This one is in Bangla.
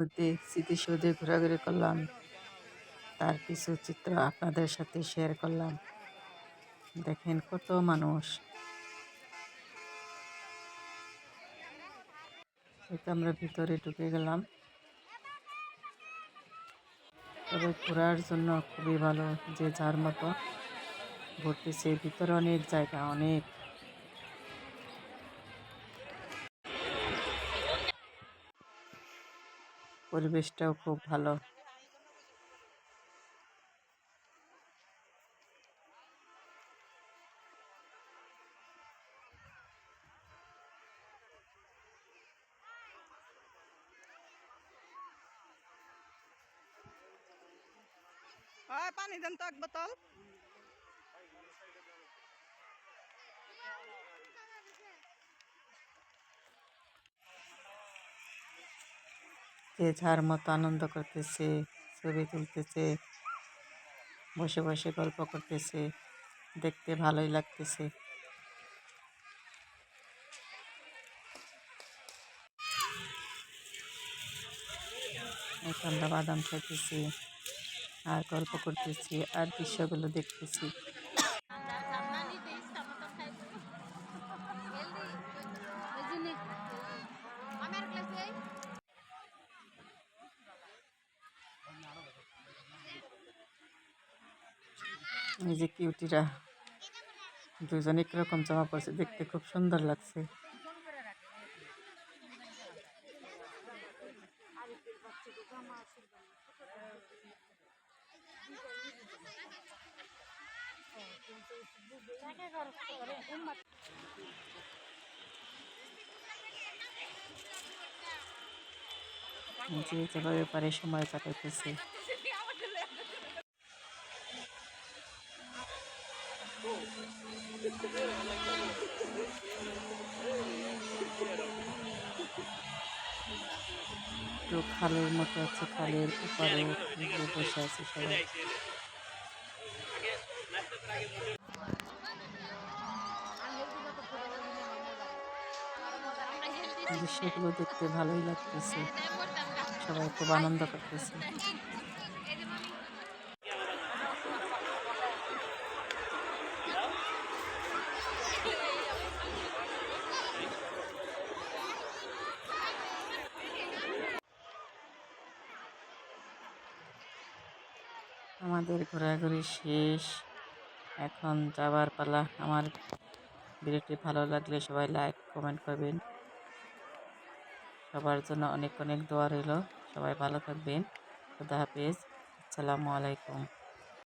মধ্যে স্মৃতিসৌধে ঘোরাঘুরি করলাম। তার কিছু চিত্র আপনাদের সাথে শেয়ার করলাম। দেখেন কত মানুষ। আমরা ভিতরে ঢুকে গেলাম। তবে ঘোরার জন্য খুবই ভালো যে যার মতো। ঘুরতেছে ভিতরে অনেক জায়গা, অনেক। পরিবেশটাও খুব ভালো। পানি দেন তো এক বোতল। যে যার মতো আনন্দ করতেছে, ছবি তুলতেছে, বসে বসে গল্প করতেছে, দেখতে ভালোই লাগতেছে। আমরা বাদাম খাইতেছি, আর গল্প করতেছি, আর দৃশ্যগুলো দেখতেছি। এই যে কিউটিরা দুজন একরকম জামা পড়ছে দেখতে খুব সুন্দর লাগছে। যে যেভাবে পারে সময় কাটাইতেছে। একটু খালের মতো আছে, খালের উপরে বসে আছে সবাই। দৃশ্যগুলো দেখতে ভালোই লাগতেছে। সবাই খুব আনন্দ করতেছে। আমাদের ঘোরাঘুরি শেষ। এখন যাবার পালা। আমার ভিডিওটি ভালো লাগলে সবাই লাইক কমেন্ট করবেন। সবার জন্য অনেক অনেক দোয়া রইল। সবাই ভালো থাকবেন। খুদা হাফিজ। আসসালামু আলাইকুম।